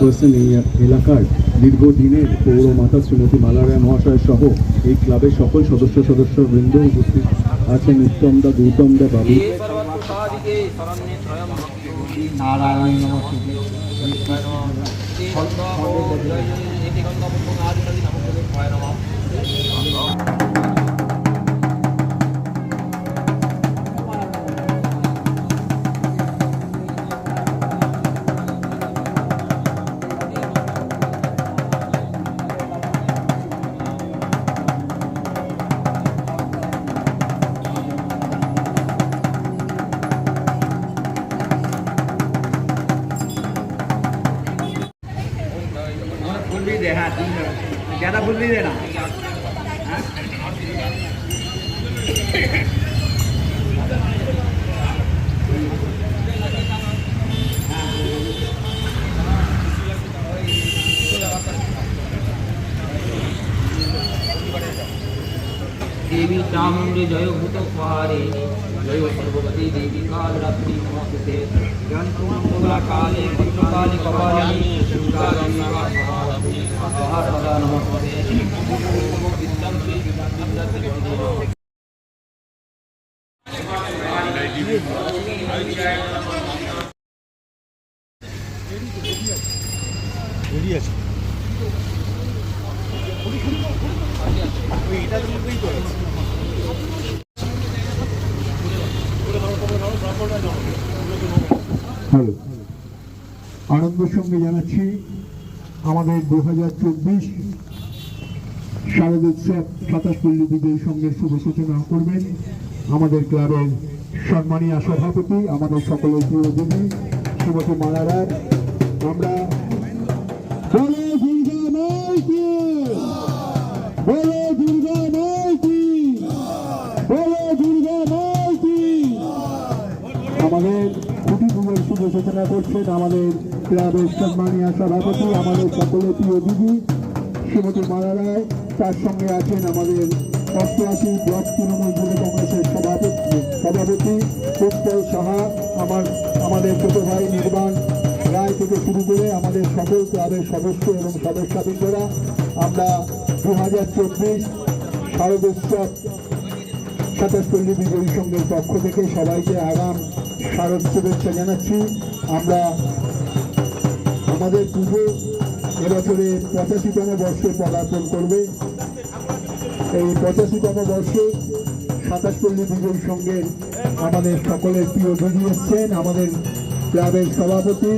Chairperson এই এলাকার দীর্ঘদিনের পৌরমাতা শ্রীমতী মালারায় মহাশয় সহ এই ক্লাবের সকল সদস্য সদস্যবৃন্দ উপস্থিত আছেন নিতাম দা বাবু নারায়ণ खाना भूल नहीं देना। देवी चामुंडी जय भूत स्वारे जय सर्वगति देवी काल कालरात्रि नमस्ते। काले भद्रकाली कपालिनी दुर्गा गंगा হ্যালো। আনন্দের সঙ্গে জানাচ্ছি আমাদের দু হাজার চব্বিশ শারদোৎসব সাতাশ পল্লীদের সঙ্গে শুভ সূচনা করবেন আমাদের ক্লাবের সম্মানীয় সভাপতি, আমাদের সকলের প্রিয় দেবী শ্রীমতী মালারার আমরা বলে দুর্গা মাইকি! বলে দুর্গা মাইকি! শুভ সূচনা করছেন আমাদের ক্লাবের সম্মানীয় সভাপতি, আমাদের সকলের প্রিয় দিদি, শ্রীমতী মালা রায়। তার সঙ্গে আছেন আমাদের অষ্টআশি ব্লক তৃণমূল যুব কংগ্রেসের সভাপতি সভাপতি উৎপল সাহা, আমার, আমাদের ছোট ভাই নির্বাণ রায় থেকে শুরু করে আমাদের সকল ক্লাবের সদস্য এবং সদস্যবৃন্দরা। আমরা দু হাজার চব্বিশ শারদোৎসব সাতাশপল্লী বিজয়ী সংঘের পক্ষ থেকে সবাইকে আগাম শারদ শুভেচ্ছা জানাচ্ছি। আমরা আমাদের পুজো এবছরে পঁচাশিতম বর্ষে পদার্পণ করবে। এই পঁচাশিতম বর্ষে সাতাশপল্লী বিজয়ী সঙ্গে আমাদের সকলের প্রিয় দিদি এসছেন, আমাদের ক্লাবের সভাপতি।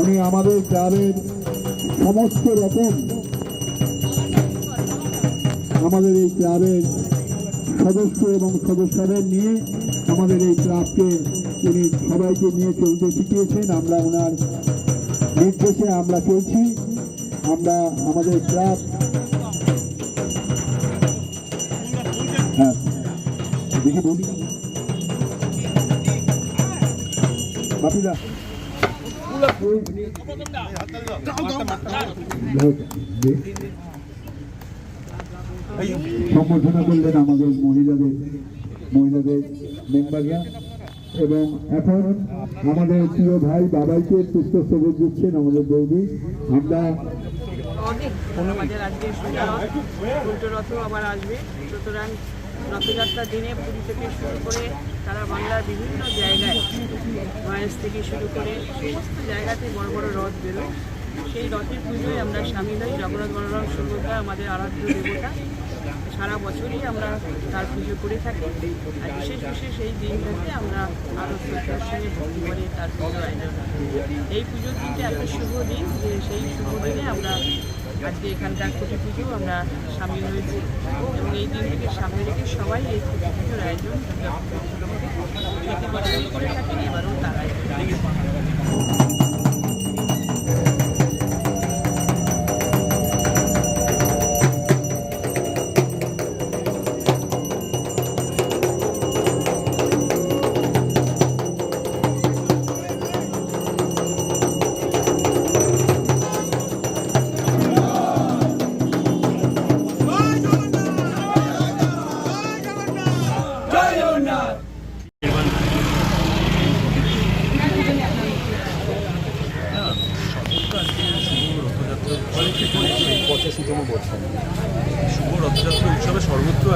উনি আমাদের ক্লাবের সমস্ত রকম আমাদের এই ক্লাবের সদস্য এবং সদস্যদের নিয়ে আমাদের এই ক্লাবকে তিনি সবাইকে নিয়ে চলতে শিখিয়েছেন। আমরা ওনার নির্দেশে আমরা চলছি। আমরা আমাদের ক্লাব হ্যাঁ। সম্বর্ধনা করলেন আমাদের মহিলাদের মহিলাদের মেম্বাররা। এবং এখন আমাদের প্রিয় ভাই বাবাইকে পুষ্প সবুজ দিচ্ছেন আমাদের বৌদি। আমরা সুতরাং রথযাত্রার দিনে পুরী থেকে শুরু করে তারা বাংলার বিভিন্ন জায়গায় মহেশ থেকে শুরু করে সমস্ত জায়গাতে বড় বড় রথ বেরোয়। সেই রথের পুজোয় আমরা স্বামী হই জগন্নাথ বলরাম সুভদ্রা আমাদের আরাধ্য দেবতা। সারা বছরই আমরা তার পুজো করে থাকি আর বিশেষ বিশেষ এই দিনটাতে আমরা আরও সঙ্গে ভক্তি করে তার পুজো আয়োজন এই পুজোর দিনটা এত শুভ দিন যে সেই শুভ দিনে আমরা আজকে এখানকার খুঁটি পুজো আমরা সামিল হয়েছি এবং এই দিনটিকে সামনে রেখে সবাই এই খুঁটি পুজোর আয়োজন প্রতি বছরই করে থাকেন এবারও তার আয়োজন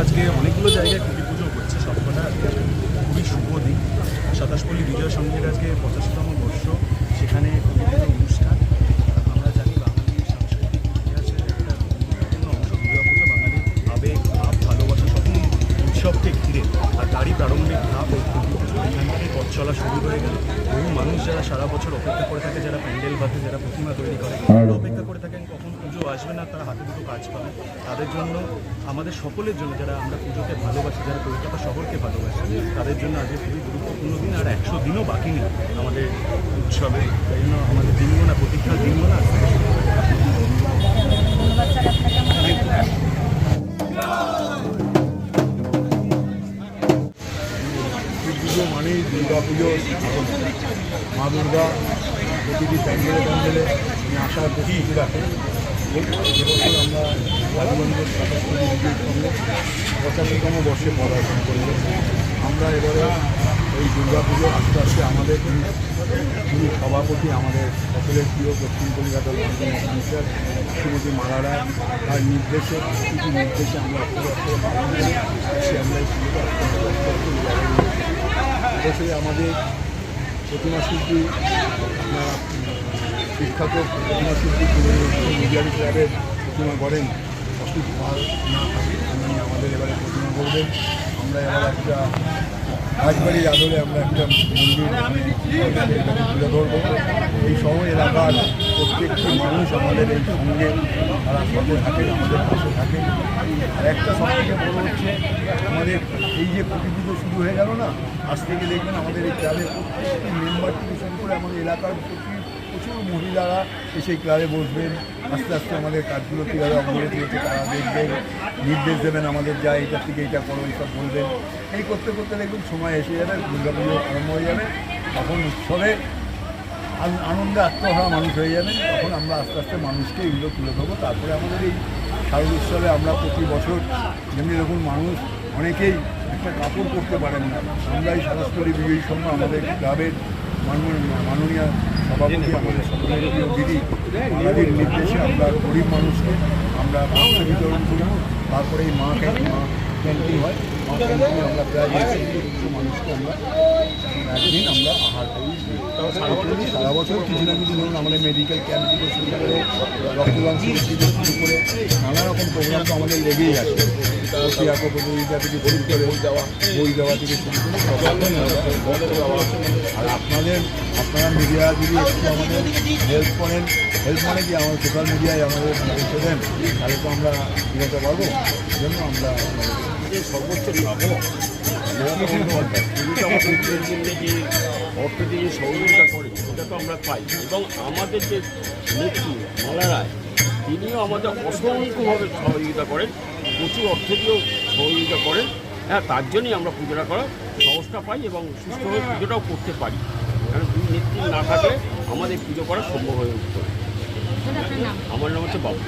আজকে অনেকগুলো জায়গায় কুটি পুজো হচ্ছে সবকটা আজকে খুবই শুভ দিন। সাতাশপল্লী বিজয় সঙ্গীর আজকে পঁচাশিতম বর্ষ সেখানে অনুষ্ঠান। আমরা জানি বাঙালির সাংস্কৃতিক ইতিহাসের একটা গুরুত্বপূর্ণ অংশ। দুর্গাপুজো বাঙালির আবেগ ভাব ভালোবাসা সকল উৎসবকে ঘিরে আর তারই প্রারম্ভিক ধাপ এই কুটি পুজো এখান থেকে পথ চলা শুরু হয়ে গেল। বহু মানুষ যারা সারা বছর অপেক্ষা করে থাকে যারা প্যান্ডেল বাঁধে যারা প্রতিমা তৈরি করে অপেক্ষা করে থাকেন কখন পুজো আসবে না, তারা হাতে দুটো কাজ পাবে। তাদের জন্য, আমাদের সকলের জন্য যারা আমরা পুজোকে ভালোবাসি, যারা কলকাতা শহরকে ভালোবাসি, তাদের জন্য আজকে খুবই গুরুত্বপূর্ণ দিন, আর একশো দিনও বাকি নেই আমাদের উৎসবে। তাই জন্য আমাদের দিনগুলো না, প্রতীক্ষার দিনগুলো না মানেই দুর্গা পুজো, মা দুর্গা, প্রতিটি প্যান্ডেলে প্যান্ডেলে আসার প্রতীক রাখেন পঁচাশিতম বর্ষে পদার্পণ করলাম আমরা এবারে এই দুর্গা পুজো আস্তে আস্তে আমাদের যিনি সভাপতি, আমাদের সকলের প্রিয় দক্ষিণ কলকাতার মিনিস্টার শ্রীমতী মালারা, তার নির্দেশে কিছু নির্দেশে আমরা আমরা করি। আমাদের প্রতিমা শিল্পী বিখ্যাত প্রতিমা শিল্পী মিডিয়ারি ক্লাবের প্রতিমা করেন অসুখ পাল না উনি আমাদের এবারে প্রতিমা করবেন আমরা এবার একটা রাজবাড়ির আদলে আমরা একটা মন্দির তুলে ধরবো। এই শহর এলাকার প্রত্যেকটি মানুষ আমাদের এই সঙ্গে তারা সাথে থাকে আমাদের পাশে থাকে আর একটা সব থেকে বড় হচ্ছে, আমাদের এই যে পুজো শুরু হয়ে গেল না আজ থেকে দেখবেন আমাদের এই ক্লাবের প্রত্যেকটি মেম্বার থেকে শুরু করে আমাদের এলাকার প্রতি প্রচুর মহিলারা এসে ক্লাবে বসবেন। আস্তে আস্তে আমাদের কাজগুলো কীভাবে অগ্রগতি হচ্ছে তারা দেখবেন, নির্দেশ দেবেন আমাদের যা এইটা থেকে এইটা করো, এইসব বলবেন। এই করতে করতে দেখবেন সময় এসে যাবে দুর্গা পুজো আরম্ভ হয়ে যাবে, তখন উৎসবে আনন্দে আত্মহারা মানুষ হয়ে যাবেন তখন আমরা আস্তে আস্তে মানুষকে এগুলো তুলে দেবো তারপরে আমাদের এই শারদ উৎসবে আমরা প্রতি বছর যেমনি দেখুন মানুষ অনেকেই একটা কাপড় পরতে পারেন না। আমরা এই সারাস্তরী বিজয়ী সংঘ আমাদের ক্লাবের মাননীয় সভাপতি, আমাদের প্রিয় দিদি আমাদের নির্দেশে আমরা গরিব মানুষকে আমরা বিতরণ করি। তারপরে এই মা মা ক্যান্টিন হয়। মানুষকে আমরা একদিন আমরা আহার করি সারা বছর কিছু না কিছু ধরুন আমাদের মেডিকেল ক্যাম্প থেকে শুরু করে রক্তদান থেকে শুরু করে, নানা রকম প্রোগ্রাম তো আমাদের লেগেই আছে। আঁকো প্রতিযোগিতা থেকে শুরু করে বই দেওয়া বই দেওয়া থেকে শুরু করে আর আপনাদের আপনারা মিডিয়া যদি একটু আমাদের হেল্প করেন হেল্প মানে কি? আমাদের সোশ্যাল মিডিয়ায় আমাদের পৌঁছে দেন তাহলে তো আমরা এগোতে পারব। জন্য আমরা যে সর্বোচ্চ লাভ আমাদের যে অর্থনীতি যে সহযোগিতা করে সেটা তো আমরা পাই। এবং আমাদের যে নেত্রী মালা রায় তিনিও আমাদের অসংখ্যভাবে সহযোগিতা করেন প্রচুর অর্থ দিয়েও সহযোগিতা করেন। হ্যাঁ তার জন্যই আমরা পুজোটা করার সাহসটা পাই এবং সুস্থভাবে পুজোটাও করতে পারি। কারণ দুই নেত্রী না থাকলে আমাদের পুজো করা সম্ভব হয়ে উঠত আমার নাম হচ্ছে বাবু।